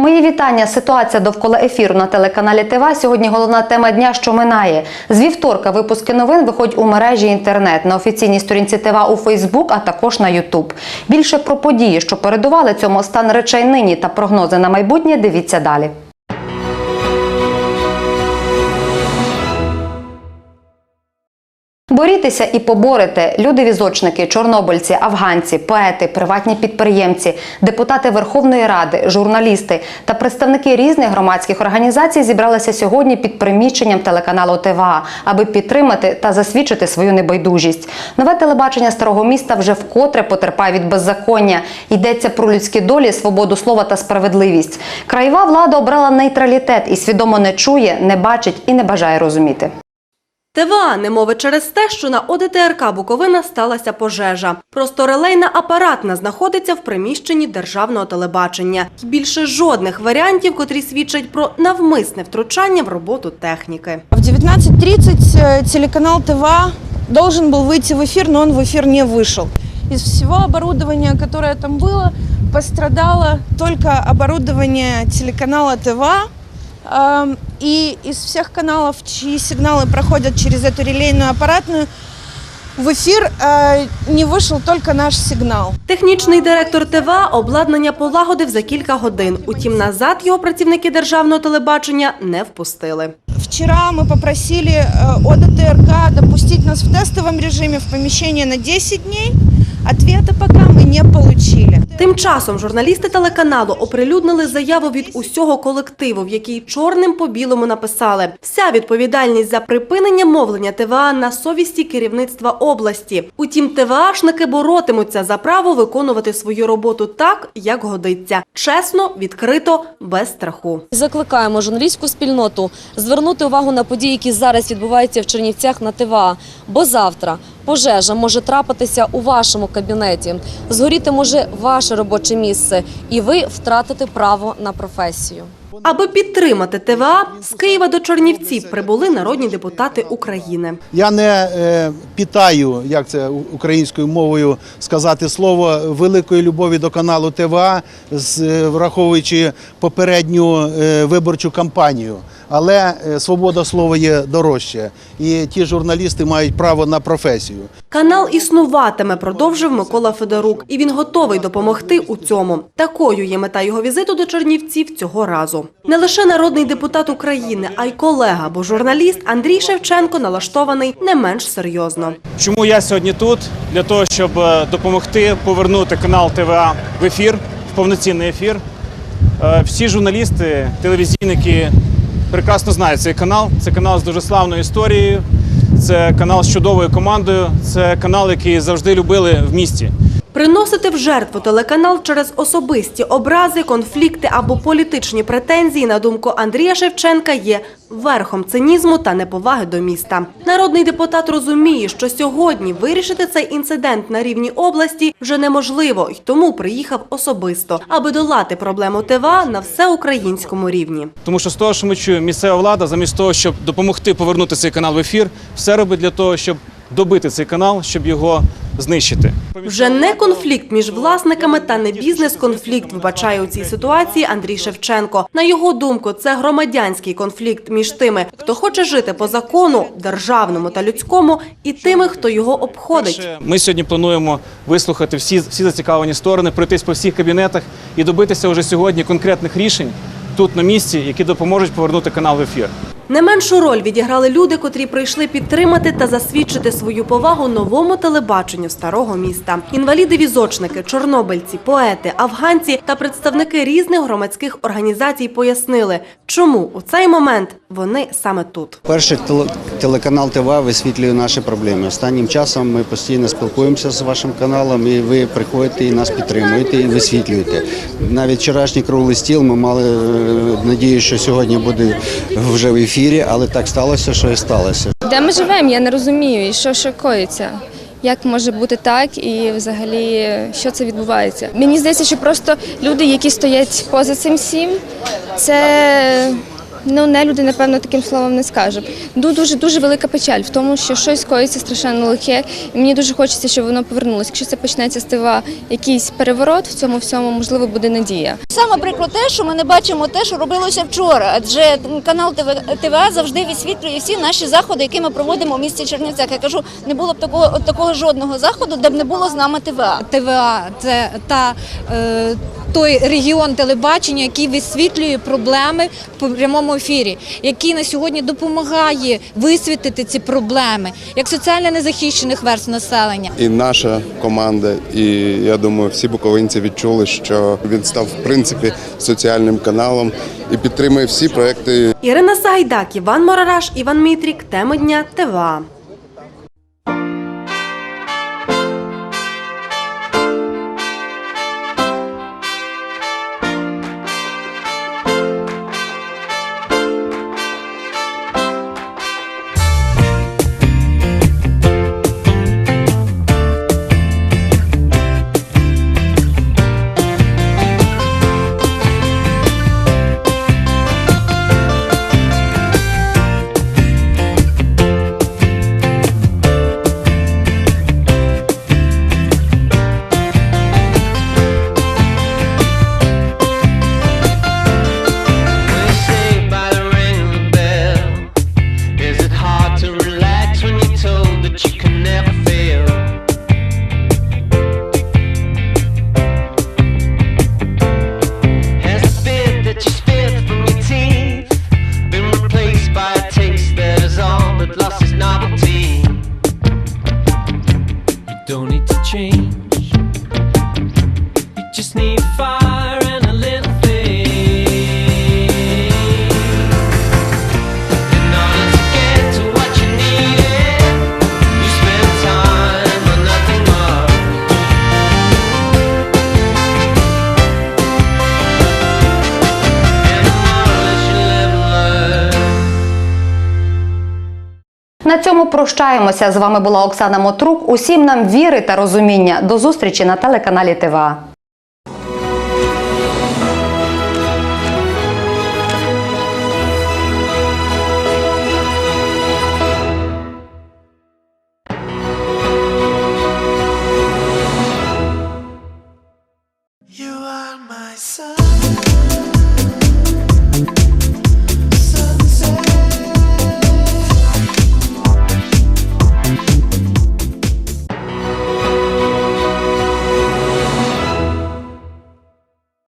Мої вітання. Ситуація довкола ефіру на телеканалі ТВ. Сьогодні головна тема дня, що минає. З вівторка випуски новин виходять у мережі інтернет на офіційній сторінці ТВ у Фейсбук, а також на Ютуб. Більше про події, що передували цьому стан речей нині та прогнози на майбутнє. Дивіться далі. Борітеся і поборете люди-візочники, чорнобильці, афганці, поети, приватні підприємці, депутати Верховної Ради, журналісти та представники різних громадських організацій зібралися сьогодні під приміщенням телеканалу ТВА, аби підтримати та засвідчити свою небайдужість. Нове телебачення старого міста вже вкотре потерпає від беззаконня. Йдеться про людські долі, свободу слова та справедливість. Краєва влада обрала нейтралітет і свідомо не чує, не бачить і не бажає розуміти. ТВА не мови через те, що на ОДТРК Буковина сталася пожежа. Просто релейна апаратна знаходиться в приміщенні державного телебачення. І більше жодних варіантів, котрі свідчать про навмисне втручання в роботу техніки. В 19.30 э, телеканал ТВА должен был выйти в эфир, но он в эфир не вышел. Из всего оборудования, которое там было, пострадало только оборудование телеканала ТВА. Эм, И из всех каналов, чьи сигналы проходят через эту релейную аппаратную, в эфир э, не вышел только наш сигнал. Технічний директор ТВА обладнання полагодив за кілька годин. Утім, назад його працівники державного телебачення не впустили. Вчера мы попросили э, ОДТРК допустить нас в тестовом режиме в помещение на 10 дней. Ответа пока мы не получили. Тим часом журналісти телеканалу оприлюднили заяву від усього колективу, в якій чорним по білому написали: вся відповідальність за припинення мовлення ТВА на совісті керівництва області. Утім, ТВАшники боротимуться за право виконувати свою роботу так, як годиться, чесно, відкрито, без страху. Закликаємо журналістську спільноту звернути увагу на події, які зараз відбуваються в Чернівцях на ТВА. Бо завтра пожежа може трапитися у вашому кабінеті. Згоріти може ваше робоче місце, і ви втратите право на професію. Аби підтримати ТВА, з Києва до Чернівців прибули народні депутати України. Я не е, питаю, як це українською мовою сказати слово, великої любові до каналу ТВА, з, е, враховуючи попередню е, виборчу кампанію. Але е, свобода слова є дорожче, і ті журналісти мають право на професію. Канал існуватиме, продовжив Микола Федорук, і він готовий допомогти у цьому. Такою є мета його візиту до Чернівців цього разу. Не лише народний депутат України, а й колега, бо журналіст Андрій Шевченко налаштований не менш серйозно. Чому я сьогодні тут? Для того, щоб е, допомогти повернути канал ТВА в ефір, в повноцінний ефір. Е, Всі журналісти, телевізійники прекрасно знають цей канал. Це канал з дуже славною історією, це канал з чудовою командою, це канал, який завжди любили в місті. Приносити в жертву телеканал через особисті образи, конфлікти або політичні претензії, на думку Андрія Шевченка, є верхом цинізму та неповаги до міста. Народний депутат розуміє, що сьогодні вирішити цей інцидент на рівні області вже неможливо, й тому приїхав особисто, аби долати проблему ТВА на всеукраїнському рівні. Тому що з того, що ми чуємо, місцева влада, замість того, щоб допомогти повернути цей канал в ефір, все робить для того, щоб добити цей канал, щоб його знищити. Вже не конфлікт між власниками та не бізнес-конфлікт вбачає у цій ситуації Андрій Шевченко. На його думку, це громадянський конфлікт між тими, хто хоче жити по закону, державному та людському, і тими, хто його обходить. Ми сьогодні плануємо вислухати всі, всі зацікавлені сторони, пройтись по всіх кабінетах і добитися вже сьогодні конкретних рішень тут на місці, які допоможуть повернути канал в ефір. Не меншу роль відіграли люди, котрі прийшли підтримати та засвідчити свою повагу новому телебаченню старого міста. Інваліди-візочники, чорнобильці, поети, афганці та представники різних громадських організацій пояснили, чому у цей момент вони саме тут. Перший теле- телеканал ТВА висвітлює наші проблеми. Останнім часом ми постійно спілкуємося з вашим каналом, і ви приходите і нас підтримуєте і висвітлюєте. Навіть вчорашній круглий стіл ми мали е, надію, що сьогодні буде вже в ефірі, але так сталося, що і сталося. Де ми живемо, я не розумію, і що шокується. Як може бути так, і взагалі що це відбувається? Мені здається, що просто люди, які стоять поза цим всім, це Ну, не люди, напевно, таким словом не скажу. Ду- Дуже дуже велика печаль в тому, що щось коїться страшенно лихе, і мені дуже хочеться, щоб воно повернулося. Якщо це почнеться з ТВА якийсь переворот в цьому всьому, можливо, буде надія. Саме приклад те, що ми не бачимо те, що робилося вчора, адже канал ТВ ТВА завжди висвітлює всі наші заходи, які ми проводимо в місті Чернівцях. Я кажу, не було б такого такого жодного заходу, де б не було з нами ТВА. ТВА це та е, той регіон телебачення, який висвітлює проблеми в прямому ефірі, який на сьогодні допомагає висвітлити ці проблеми як соціально незахищених верств населення. І наша команда, і я думаю, всі буковинці відчули, що він став в принципі соціальним каналом і підтримує всі проекти Ірина Сагайдак, Іван Морараш, Іван Мітрік. Тема дня ТВА. На цьому прощаємося. З вами була Оксана Мотрук. Усім нам віри та розуміння. До зустрічі на телеканалі ТВА. You are my sun.